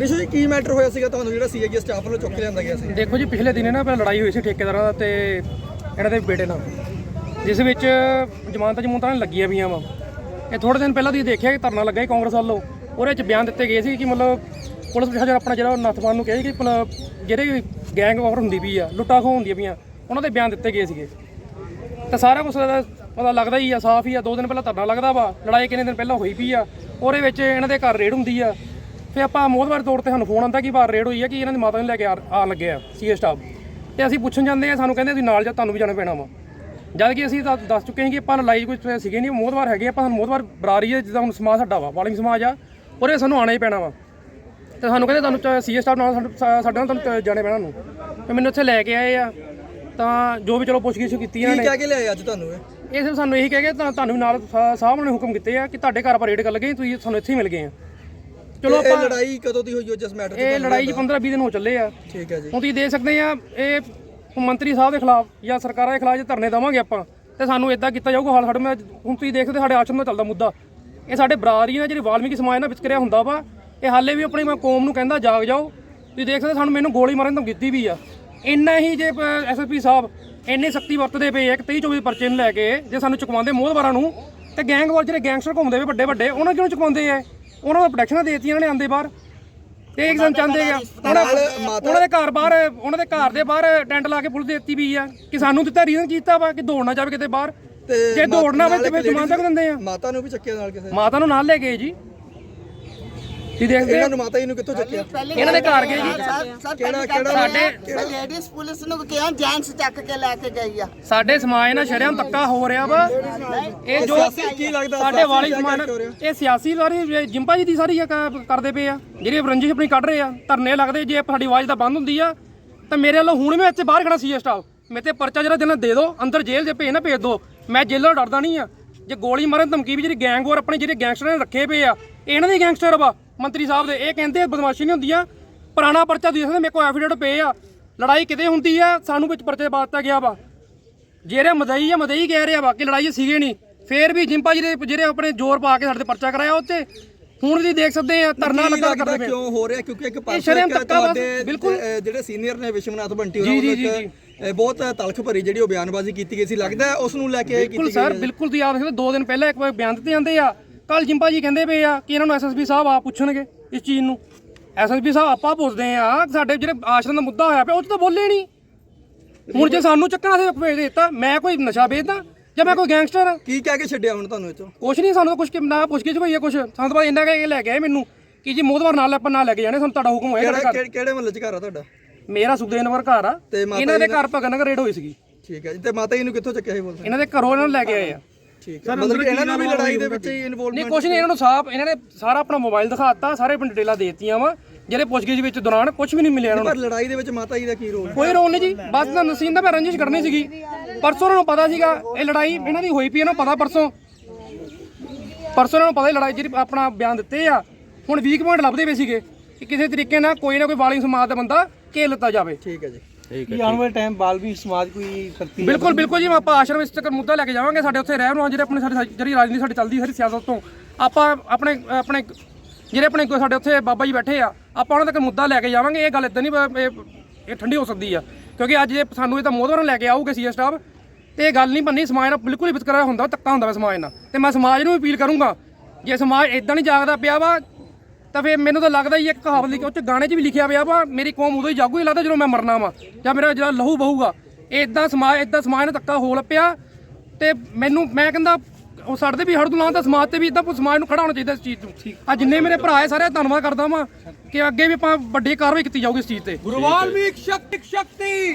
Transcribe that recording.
ਰਿਸ਼ੂ ਜੀ, ਕੀ ਮੈਟਰ ਹੋਇਆ ਸੀਗਾ ਤੁਹਾਨੂੰ ਜਿਹੜਾ ਸੀਆਈਏ ਸਟਾਫ ਵੱਲੋਂ ਚੁੱਕ ਕੇ ਲਿਆਂਦਾ ਗਿਆ ਸੀ? ਦੇਖੋ ਜੀ, ਪਿਛਲੇ ਦਿਨੇ ਨਾ ਪਹਿਲਾਂ ਲੜਾਈ ਹੋਈ ਸੀ ਠੇਕੇਦਾਰਾਂ ਦਾ ਤੇ ਇਹਨਾਂ ਦੇ ਬੇਟੇ ਨਾਲ। ਜਿਸ ਵਿੱਚ ਜ਼ਮਾਨਤਾਂ ਜਮੂਨਤਾਂ ਨੇ ਲੱਗੀਆਂ ਪਈਆਂ ਵਾ। ਇਹ ਥੋੜੇ ਦਿਨ ਪਹਿਲਾਂ ਤੁਸੀਂ ਦੇਖਿਆ ਕਿ ਧਰਨਾ ਲੱਗਾ ਸੀ ਕਾਂਗਰਸ ਵੱਲੋਂ। ਉਹਦੇ ਵਿੱਚ ਬਿਆਨ ਦਿੱਤੇ ਗਏ ਸੀ ਕਿ ਮਤਲਬ ਪੁਲਿਸ ਪ੍ਰਸ਼ਾਸਨ ਆਪਣਾ ਜਿਹੜਾ ਨੱਥਵਾਨ ਨੂੰ ਕਿਹਾ ਸੀ ਕਿ ਮਤਲਬ ਜਿਹੜੇ ਗੈਂਗ ਵਾਰ ਹੁੰਦੀ ਪਈ ਆ, ਲੁੱਟਾਂ ਖੋਹ ਹੁੰਦੀਆਂ ਪਈਆਂ, ਉਹਨਾਂ ਦੇ ਬਿਆਨ ਦਿੱਤੇ ਗਏ ਸੀਗੇ। ਤਾਂ ਸਾਰਾ ਕੁਝ ਦਾ ਪਤਾ ਲੱਗਦਾ ਹੀ ਆ, ਸਾਫ਼ ਹੀ ਆ, ਦੋ ਦਿਨ ਪਹਿਲਾਂ ਧਰਨਾ ਲੱਗਦਾ ਵਾ, ਲੜਾਈ ਕਿੰਨੇ ਦਿਨ ਪਹਿਲਾਂ ਹੋਈ ਪਈ ਆ। ਉਹਦੇ ਵਿੱਚ ਇਹਨਾਂ ਦੇ ਘਰ ਰੇਡ ਹੁੰਦੀ ਆ ਫਿਰ ਆਪਾਂ ਮੋਹਦਵਾਰ ਤੌਰ ਤੇ ਸਾਨੂੰ ਫੋਨ ਆਉਂਦਾ ਕਿ ਬਾਹਰ ਰੇਡ ਹੋਈ ਆ ਕਿ ਇਹਨਾਂ ਦੀ ਮਾਤਾ ਨੂੰ ਲੈ ਕੇ ਆ ਲੱਗੇ ਆ ਸੀਏ ਸਟਾਫ ਤੇ ਅਸੀਂ ਪੁੱਛਣ ਜਾਂਦੇ ਆ ਸਾਨੂੰ ਕਹਿੰਦੇ ਤੁਸੀਂ ਨਾਲ ਜਾ ਤੁਹਾਨੂੰ ਵੀ ਜਾਣਾ ਪੈਣਾ ਵਾ। ਜਦ ਕਿ ਅਸੀਂ ਤਾਂ ਦੱਸ ਚੁੱਕੇ ਹਾਂ ਕਿ ਆਪਾਂ ਲੜਾਈ ਕੋਈ ਸੀਗੇ ਨਹੀਂ ਮੋਹਦਵਾਰ ਹੈਗੇ ਆਪਾਂ ਸਾਨੂੰ ਮੋਹਦਵਾਰ ਬਰਾਰੀ ਹੈ ਜਿੱਦਾਂ ਹੁਣ ਸਮਾਜ ਸਾਡਾ ਵਾ ਵਾਲਿੰਗ ਸਮਾਜ ਆ ਉਹਦੇ ਸਾਨੂੰ ਆਣਾ ਹੀ ਪੈਣਾ ਵਾ। ਤੇ ਸਾਨੂੰ ਕਹਿੰਦੇ ਤੁਹਾਨੂੰ ਸੀਏ ਸਟਾਫ ਨਾਲ ਸਾਡੇ ਨਾਲ ਤੁਹਾਨੂੰ ਜਾਣੇ ਪੈਣਾ ਨੂੰ ਤੇ ਮੈਨੂੰ ਇੱਥੇ ਲੈ ਕੇ ਆਏ ਆ ਤਾਂ ਜੋ ਵੀ ਚਲੋ ਪੁੱਛਗਿੱਛ ਕੀਤੀ ਇਹਨਾਂ ਕੀ ਨੇ। ਕਹਿ ਕੇ ਲਿਆਏ ਅੱਜ ਤੁਹਾਨੂੰ ਇਹ? ਇਹ ਸਿਰਫ ਸਾਨੂੰ ਇਹੀ ਕਹਿ ਕੇ ਤਾਂ ਤੁਹਾਨੂੰ ਨਾਲ ਸਾਹਿਬ ਨੇ ਹੁਕਮ ਕੀਤੇ ਆ ਕਿ ਤੁਹਾਡੇ ਘਰ ਆਪਾਂ ਰੇਡ ਕਰ ਲੱਗੇ ਤੁਸੀਂ ਸਾਨੂੰ ਇੱਥੇ ਹੀ ਮਿਲ ਗਏ ਆ। ਚਲੋ ਇਹ ਆਪਾਂ ਲੜਾਈ ਕਦੋਂ ਦੀ ਹੋਈ ਹੋ ਜਿਸ ਮੈਟਰ ਇਹ ਲੜਾਈ ਜੀ 15 20 ਦਿਨ ਹੋ ਚੱਲੇ ਆ। ਠੀਕ ਹੈ ਜੀ। ਹੁਣ ਤੁਸੀਂ ਦੇਖ ਸਕਦੇ ਆ ਇਹ ਮੰਤਰੀ ਸਾਹਿਬ ਦੇ ਖਿਲਾਫ ਜਾਂ ਸਰਕਾਰਾਂ ਦੇ ਖਿਲਾਫ ਜੇ ਧਰਨੇ ਦੇਵਾਂਗੇ ਆਪਾਂ ਤੇ ਸਾਨੂੰ ਇਦਾਂ ਕੀਤਾ ਜਾਊਗਾ ਹਾਲ ਸਾਡੇ ਮੈਂ ਹੁਣ ਤੁਸੀਂ ਦੇਖਦੇ ਸਾਡੇ ਆਸ਼ਰਮ ਦਾ ਚੱਲਦਾ ਮੁੱਦਾ। ਇਹ ਸਾਡੇ ਬਰਾਦਰੀ ਨਾਲ ਜਿਹੜੀ ਵਾਲਮੀਕੀ ਸਮਾਜ ਨਾਲ ਵਿਚਕਰਿਆ ਹੁੰਦਾ ਵਾ ਇਹ ਹਾਲੇ ਵੀ ਆਪਣੀ ਮੈਂ ਕੌਮ ਨੂੰ ਕਹਿੰਦਾ ਜਾਗ ਜਾਓ। ਤੁਸੀਂ ਦੇਖ ਸਕਦੇ ਸਾਨੂੰ ਮੈਨੂੰ ਗੋਲੀ ਮਾਰਨ ਤੋਂ ਕੀਤੀ ਵੀ ਆ। ਇੰਨਾ ਹੀ ਜੇ ਐਸਐਸਪੀ ਸਾਹਿਬ ਇੰਨੀ ਸ਼ਕਤੀ ਵਰਤਦੇ ਪਏ ਆ ਕਿ 23 24 ਪਰਚੇ ਨੂੰ ਲੈ ਕੇ ਜੇ ਸਾਨੂੰ ਚੁਕਵਾਉਂਦੇ ਮੋਹਦਵਾਰਾਂ ਨੂੰ ਤੇ ਗੈਂਗਵਾਰ ਜਿਹੜੇ ਗੈਂਗਸਟਰ ਘੁੰਮਦੇ ਵੇ ਵੱਡੇ ਵੱਡੇ ਉਹਨਾਂ ਕਿਉਂ ਚੁਕਵਾਉਂਦੇ ਆ? ਉਹਨਾਂ ਨੂੰ ਪ੍ਰੋਟੈਕਸ਼ਨਾਂ ਦੇਤੀਆਂ ਇਹਨਾਂ ਨੇ ਆਂਦੇ ਬਾਹਰ। ਤੇ ਇੱਕ ਦਿਨ ਚਾਹੁੰਦੇ ਆ ਉਹਨਾਂ ਉਹਨਾਂ ਦੇ ਘਰ ਬਾਹਰ ਉਹਨਾਂ ਦੇ ਘਰ ਦੇ ਬਾਹਰ ਟੈਂਟ ਲਾ ਕੇ ਪੁਲਿਸ ਦਿੱਤੀ ਵੀ ਆ ਕਿ ਸਾਨੂੰ ਦਿੱਤਾ ਰੀਜ਼ਨ ਕੀਤਾ ਵਾ ਕਿ ਦੌੜਨਾ ਜਾਵੇ ਕਿਤੇ ਬਾਹਰ। ਤੇ ਜੇ ਦੌੜਨਾ ਵੇ ਨਾਲ ਤੇ ਫਿਰ ਤੱਕ ਦਿੰਦੇ ਆ। ਮਾਤਾ ਨੂੰ ਵੀ ਚੱਕਿਆ ਨਾਲ ਕਿਸੇ ਮਾਤਾ ਨੂੰ ਨਾਲ ਲੈ ਗਏ ਜੀ। ਤੁਸੀਂ ਦੇਖਦੇ ਇਹਨਾਂ ਨੂੰ ਮਾਤਾ ਜੀ ਨੂੰ ਕਿੱਥੋਂ ਚੱਕਿਆ? ਇਹਨਾਂ ਦੇ ਘਰ ਗਏ ਜੀ? ਕਿਹੜਾ ਕਿਹੜਾ ਸਾਡੇ ਲੇਡੀਜ਼ ਪੁਲਿਸ ਨੂੰ ਕਿਹਾ ਜੈਂਟਸ ਚੱਕ ਕੇ ਲੈ ਕੇ ਗਈ ਆ। ਸਾਡੇ ਸਮਾਜ ਨਾਲ ਸ਼ਰਿਆਮ ਧੱਕਾ ਹੋ ਰਿਹਾ ਵਾ। ਇਹ ਜੋ ਕੀ ਲੱਗਦਾ? ਸਾਡੇ ਵਾਲੀ ਸਮਾਜ? ਇਹ ਸਿਆਸੀ ਵਾਰੀ ਜਿੰਪਾ ਜੀ ਦੀ ਸਾਰੀ ਕਰਦੇ ਪਏ ਆ। ਜਿਹੜੀ ਰੰਜਿਸ਼ ਆਪਣੀ ਕੱਢ ਰਹੇ ਆ ਧਰਨੇ ਲੱਗਦੇ ਜੇ ਸਾਡੀ ਆਵਾਜ਼ ਤਾਂ ਬੰਦ ਹੁੰਦੀ ਆ ਤਾਂ ਮੇਰੇ ਵੱਲੋਂ ਹੁਣ ਮੈਂ ਇੱਥੇ ਬਾਹਰ ਖੜਾ ਸੀ ਸਟਾਫ ਮੇਰੇ ਤੇ ਪਰਚਾ ਜਿਹੜਾ ਦੇਣਾ ਦੇ ਦਿਓ ਅੰਦਰ ਜੇਲ੍ਹ ਦੇ ਭੇਜ ਨਾ ਭੇਜ ਦਿਓ ਮੈਂ ਜੇਲ੍ਹੋਂ ਡਰਦਾ ਨਹੀਂ ਆ। ਜੇ ਗੋਲੀ ਮਾਰਨ ਧਮਕੀ ਵੀ ਜਿਹੜੀ ਗੈਂਗ ਆਪਣੇ ਜਿਹੜੇ ਗੈਂਗਸਟਰ ਨੇ ਰੱਖੇ ਪਏ ਆ ਇਹ ਇਹਨਾਂ ਦੇ ਗੈਂਗਸਟਰ ਵਾ। ਮੰਤਰੀ ਸਾਹਿਬ ਦੇ ਇਹ ਕਹਿੰਦੇ ਬਦਮਾਸ਼ੀ ਨਹੀਂ ਹੁੰਦੀ ਆ। ਪੁਰਾਣਾ ਪਰਚਾ ਦੇ ਸਕਦੇ ਮੇਰੇ ਕੋਲ ਐਫੀਡੇਵਿਟ ਪਏ ਆ। ਲੜਾਈ ਕਿਤੇ ਹੁੰਦੀ ਆ? ਸਾਨੂੰ ਵਿੱਚ ਪਰਚੇ ਦਿੱਤਾ ਗਿਆ ਵਾ। ਜਿਹੜੇ ਮਦਈ ਆ ਮਦਈ ਕਹਿ ਰਿਹਾ ਵਾ ਕਿ ਲੜਾਈ ਸੀਗੇ ਨਹੀਂ। ਫੇਰ ਵੀ ਜਿੰਪਾ ਜਿਹੜੇ ਜਿਹੜੇ ਆਪਣੇ ਜ਼ੋਰ ਪਾ ਕੇ ਸਾਡੇ ਤੇ ਪਰਚਾ ਕਰਾਇਆ ਉੱਤੇ ਹੁਣ ਵੀ ਦੇਖ ਸਕਦੇ ਆ ਧਰਨਾ ਲੱਗਾ ਕਰਦੇ ਕਿਉਂ ਹੋ ਰਿਹਾ? ਕਿਉਂਕਿ ਇੱਕ ਪਾਸੇ ਬਿਲਕੁਲ। ਜਿਹੜੇ ਸੀਨੀਅਰ ਨੇ ਵਿਸ਼ਵਨਾਥ ਬੰਟੀ ਜੀ, ਉਹਨਾਂ ਜੀ, ਜੀ, ਅਹ, ਬਹੁਤ ਤਲਖ ਭਰੀ ਜਿਹੜੀ ਉਹ ਬਿਆਨਬਾਜ਼ੀ ਕੀਤੀ ਗਈ ਸੀ। ਲੱਗਦਾ ਉਸ ਨੂੰ ਲੈ ਕੇ ਬਿਲਕੁਲ ਕੀਤੀ ਸਰ ਗਈ ਹੈ? ਬਿਲਕੁਲ ਤੁਸੀਂ ਆਪ ਦੇਖੋ ਦੋ ਦਿਨ ਪਹਿਲਾਂ ਇੱਕ ਵਾਰ ਬਿਆਨ ਦਿੱਤੇ ਜਾਂਦੇ ਆ। ਕੱਲ ਜਿੰਪਾ ਜੀ ਕਹਿੰਦੇ ਪਏ ਆ ਕਿ ਇਹਨਾਂ ਨੂੰ ਐਸਐਸਪੀ ਸਾਹਿਬ ਆ ਪੁੱਛਣਗੇ ਇਸ ਚੀਜ਼ ਨੂੰ। ਐਸਐਸਪੀ ਸਾਹਿਬ ਆਪਾਂ ਪੁੱਛਦੇ ਆ ਸਾਡੇ ਜਿਹੜੇ ਆਸ਼ਰਮ ਦਾ ਮੁੱਦਾ ਹੋਇਆ ਪਿਆ ਉਹ 'ਚ ਤਾਂ ਬੋਲੇ ਨਹੀਂ ਹੁਣ ਜੇ ਸਾਨੂੰ ਚੱਕਣਾ ਸੀ ਭੇਜ ਦਿੱਤਾ ਮੈਂ ਕੋਈ ਨਸ਼ਾ ਵੇਚਦਾ ਜਾਂ ਮੈਂ ਕੋਈ ਗੈਂਗਸਟਰ ਕੀ ਕਹਿ ਕੇ ਛੱਡਿਆ ਹੁਣ ਤੁਹਾਨੂੰ ਇਥੋਂ ਕੁਛ ਨਹੀਂ ਸਾਨੂੰ ਕੁਛ ਨਾ ਪੁੱਛ ਕੇ ਹੋਈ ਆ ਕੁਛ। ਸਾਨੂੰ ਤਾਂ ਇੰਨਾ ਕਹਿ ਕੇ ਲੈ ਆਏ ਮੈਨੂੰ ਕਿ ਜੀ ਮੋਦਵਾਰ ਨਾਲ ਆਪਾਂ ਨਾਲ ਲੈ ਕੇ ਜਾਣੇ ਸਾਨੂੰ ਤੁਹਾਡਾ ਹੁਕਮ ਹੋਇਆ ਕਿਹੜੇ ਕਿਹੜੇ- ਮਹੱਲੇ ਚ ਘਰ ਆ ਤੁਹਾਡਾ? ਮੇਰਾ ਸੁਖਦੇਵਨਗਰ ਘਰ ਆ। ਇਹਨਾਂ ਦੇ ਘਰ ਭਗਤ ਨਗਰ ਰੇਡ ਹੋਈ ਸੀਗੀ। ਠੀਕ ਹੈ ਜੀ ਤੇ ਮਾਤਾ ਜੀ ਨੂੰ ਕਿੱਥੋਂ ਚੱਕਿਆ ਸੀ ਬੋਲਦੇ? ਇਹਨਾਂ ਦੇ ਘਰੋਂ ਇਹਨਾਂ ਨੂੰ ਲੈ ਕੇ ਆਏ ਆ। ਠੀਕ ਹੈ। ਮਤਲਬ ਕਿ ਇਹਨਾਂ ਨੂੰ ਵੀ ਲੜਾਈ ਦੇ ਵਿੱਚ ਹੀ ਇਨਵੋਲਵ ਨਹੀਂ ਕੁਛ ਨਹੀਂ ਇਹਨਾਂ ਨੂੰ ਸਾਫ਼ ਇਹਨਾਂ ਨੇ ਸਾਰਾ ਆਪਣਾ ਮੋਬਾਈਲ ਦਿਖਾਤਾ ਸਾਰੇ ਪਿੰਡ ਡਿਟੇਲਾਂ ਦੇ ਦਿੱਤੀਆਂ ਵਾ ਜਿਹੜੇ ਪੁੱਛਗਿੱਛ ਵਿੱਚ ਦੌਰਾਨ ਕੁਝ ਵੀ ਨਹੀਂ ਮਿਲਿਆ ਇਹਨਾਂ ਨੂੰ। ਪਰ ਲੜਾਈ ਦੇ ਵਿੱਚ ਮਾਤਾ ਜੀ ਦਾ ਕੀ ਰੋਲ ਕੋਈ ਰੋਲ ਨਹੀਂ ਜੀ। ਬਸ ਤਾਂ ਨਸੀਨ ਦਾ ਮੈਂ ਰੰਜਿਸ਼ ਕਰਨੀ ਸੀਗੀ। ਪਰਸੋਂ ਉਹਨਾਂ ਨੂੰ ਪਤਾ ਸੀਗਾ ਇਹ ਲੜਾਈ ਇਹਨਾਂ ਦੀ ਹੋਈ ਪਈ ਇਹਨਾਂ ਨੂੰ ਪਤਾ ਪਰਸੋਂ। ਪਰਸੋਂ ਇਹਨਾਂ ਨੂੰ ਪਤਾ ਹੀ ਲੜਾਈ ਜਿਹੜੀ ਆਪਣਾ ਬਿਆਨ ਦਿੱਤੇ ਆ। ਹੁਣ ਵੀਕ ਪੁਆਇੰਟ ਲੱਭਦੇ ਪਏ ਸੀਗੇ ਕਿ ਕਿਸੇ ਤਰੀਕੇ ਨਾਲ ਕੋਈ ਨਾ ਕੋਈ ਵਾਲਿੰਗ ਸਮਾਜ ਦਾ ਬੰਦਾ ਘੇਰ ਲਿੱਤਾ ਜਾਵੇ। ਠੀਕ ਹੈ ਜੀ। ਕੀ ਆਉਣ ਵਾਲੇ ਟਾਈਮ ਬਾਲਵੀ ਸਮਾਜ ਕੋਈ ਸ਼ਕਤੀ ਬਿਲਕੁਲ ਬਿਲਕੁਲ ਜੀ ਆਪਾਂ ਆਸ਼ਰਮ ਇਸ ਤੱਕ ਮੁੱਦਾ ਲੈ ਕੇ ਜਾਵਾਂਗੇ ਸਾਡੇ ਉੱਥੇ ਰਹਿਣ ਨੂੰ ਜਿਹੜੇ ਆਪਣੇ ਸਾਡੇ ਜਿਹੜੀ ਰਾਜਨੀਤੀ ਸਾਡੀ ਚੱਲਦੀ ਸਾਰੀ ਸਿਆਸਤ ਤੋਂ। ਆਪਾਂ ਆਪਣੇ ਆਪਣੇ ਜਿਹੜੇ ਆਪਣੇ ਕੋਈ ਸਾਡੇ ਉੱਥੇ ਬਾਬਾ ਜੀ ਬੈਠੇ ਆ ਆਪਾਂ ਉਹਨਾਂ ਤੱਕ ਮੁੱਦਾ ਲੈ ਕੇ ਜਾਵਾਂਗੇ। ਇਹ ਗੱਲ ਇਦਾਂ ਨਹੀਂ ਇਹ- ਇਹ ਠੰਡੀ ਹੋ ਸਕਦੀ ਆ। ਕਿਉਂਕਿ ਅੱਜ ਜੇ ਸਾਨੂੰ ਇਹ ਤਾਂ ਮੋਹਦਵਾਰਾਂ ਲੈ ਕੇ ਆਊਗੇ ਸੀਐਸ ਸਟਾਫ ਤੇ ਇਹ ਗੱਲ ਨਹੀਂ ਬੰਨੀ ਸਮਾਜ ਨਾਲ ਬਿਲਕੁਲ ਹੀ ਵਿਤਕਰਾ ਹੁੰਦਾ ਧੱਕਾ ਹੁੰਦਾ ਵਾ ਸਮਾਜ ਨਾਲ। ਤੇ ਮੈਂ ਸਮਾਜ ਨੂੰ ਵੀ ਅਪੀਲ ਕਰੂੰਗਾ ਜੇ ਸਮਾਜ ਇਦਾਂ ਨਹੀਂ ਜਾਗਦਾ ਪਿਆ ਵਾ ਤਾਂ ਫਿਰ ਮੈਨੂੰ ਤਾਂ ਲੱਗਦਾ ਹੀ ਇੱਕ ਕਹਾਵਤ ਲਿਖੀ ਉਹ ਚ ਗਾਣੇ 'ਚ ਵੀ ਲਿਖਿਆ ਪਿਆ ਵਾ, ਮੇਰੀ ਕੌਮ ਉਦੋਂ ਹੀ ਜਾਗੂ ਹੀ ਲੱਗਦਾ ਜਦੋਂ ਮੈਂ ਮਰਨਾ ਵਾ, ਜਾਂ ਮੇਰਾ ਜਿਹੜਾ ਲਹੂ ਬਹੂਗਾ। ਇਦਾਂ ਸਮਾਜ ਇਦਾਂ ਸਮਾਜ ਨਾਲ ਧੱਕਾ ਹੋ ਲੱਪਿਆ ਤੇ ਮੈਨੂੰ, ਮੈਂ ਕਹਿੰਦਾ, ਉਹ ਸਾਡੇ ਵੀ ਹੜ ਤੋਂ ਲਾਉਣ ਸਮਾਜ ਤੇ ਵੀ ਇਦਾਂ ਸਮਾਜ ਨੂੰ ਖੜਾ ਹੋਣਾ ਚਾਹੀਦਾ ਇਸ ਚੀਜ਼ ਨੂੰ। ਆ ਜਿੰਨੇ ਮੇਰੇ ਭਰਾ ਹੈ ਸਾਰੇ ਧੰਨਵਾਦ ਕਰਦਾ ਵਾਂ ਕਿ ਅੱਗੇ ਵੀ ਆਪਾਂ ਵੱਡੀ ਕਾਰਵਾਈ ਕੀਤੀ ਜਾਊਗੀ ਇਸ ਚੀਜ਼ ਤੇ। ਗੁਰਵਾਲਮੀਕ ਸ਼ਕਤੀ ਸ਼ਕਤੀ!